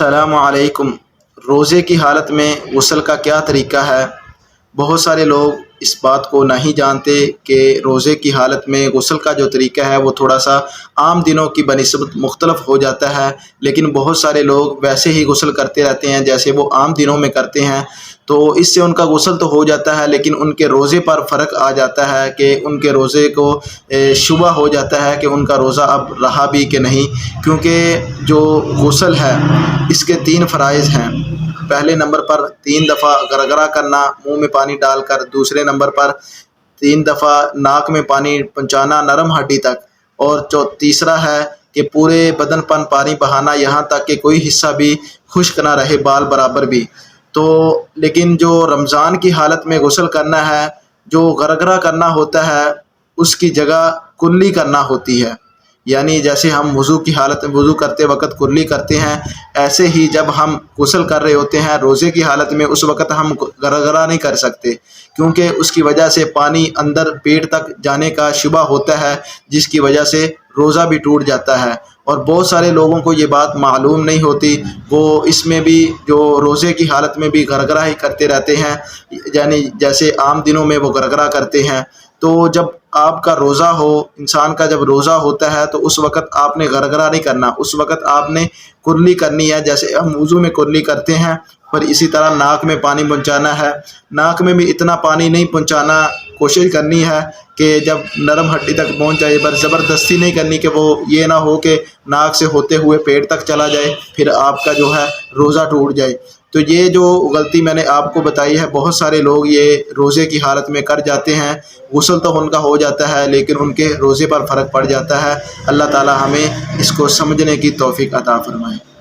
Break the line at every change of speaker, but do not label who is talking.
السلام علیکم۔ روزے کی حالت میں غسل کا کیا طریقہ ہے؟ بہت سارے لوگ اس بات کو نہیں جانتے کہ روزے کی حالت میں غسل کا جو طریقہ ہے، وہ تھوڑا سا عام دنوں کی بنسبت مختلف ہو جاتا ہے، لیکن بہت سارے لوگ ویسے ہی غسل کرتے رہتے ہیں جیسے وہ عام دنوں میں کرتے ہیں۔ تو اس سے ان کا غسل تو ہو جاتا ہے، لیکن ان کے روزے پر فرق آ جاتا ہے کہ ان کے روزے کو شبہ ہو جاتا ہے کہ ان کا روزہ اب رہا بھی کہ نہیں۔ کیونکہ جو غسل ہے، اس کے تین فرائض ہیں۔ پہلے نمبر پر تین دفعہ گرگرا کرنا، منہ میں پانی ڈال کر۔ دوسرے نمبر پر تین دفعہ ناک میں پانی پہنچانا نرم ہڈی تک۔ اور جو تیسرا ہے کہ پورے بدن پن پانی بہانا یہاں تک کہ کوئی حصہ بھی خشک نہ رہے، بال برابر بھی۔ تو لیکن جو رمضان کی حالت میں غسل کرنا ہے، جو گرگرا کرنا ہوتا ہے، اس کی جگہ کلی کرنا ہوتی ہے۔ یعنی جیسے ہم وضو کی حالت میں وضو کرتے وقت کرلی کرتے ہیں، ایسے ہی جب ہم غسل کر رہے ہوتے ہیں، روزے کی حالت میں اس وقت ہم گرگرا نہیں کر سکتے۔ کیونکہ اس کی وجہ سے پانی اندر پیٹ تک جانے کا شبہ ہوتا ہے، جس کی وجہ سے روزہ بھی ٹوٹ جاتا ہے۔ اور بہت سارے لوگوں کو یہ بات معلوم نہیں ہوتی۔ وہ اس میں بھی جو روزے کی حالت میں بھی گرگرا ہی کرتے رہتے ہیں۔ یعنی جیسے عام دنوں میں وہ گرگرا کرتے ہیں۔ تو جب آپ کا روزہ ہو، انسان کا جب روزہ ہوتا ہے، تو اس وقت آپ نے گرگرا نہیں کرنا۔ اس وقت آپ نے کرلی کرنی ہے، جیسے ہم وضو میں کرلی کرتے ہیں، پر اسی طرح ناک میں پانی پہنچانا ہے۔ ناک میں بھی اتنا پانی نہیں پہنچانا کوشش کرنی ہے کہ جب نرم ہڈی تک پہنچ جائے، پر زبردستی نہیں کرنی کہ وہ یہ نہ ہو کہ ناک سے ہوتے ہوئے پیٹ تک چلا جائے، پھر آپ کا جو ہے روزہ ٹوٹ جائے۔ تو یہ جو غلطی میں نے آپ کو بتائی ہے، بہت سارے لوگ یہ روزے کی حالت میں کر جاتے ہیں۔ غسل تو ان کا ہو جاتا ہے، لیکن ان کے روزے پر فرق پڑ جاتا ہے۔ اللہ تعالی ہمیں اس کو سمجھنے کی توفیق عطا فرمائے۔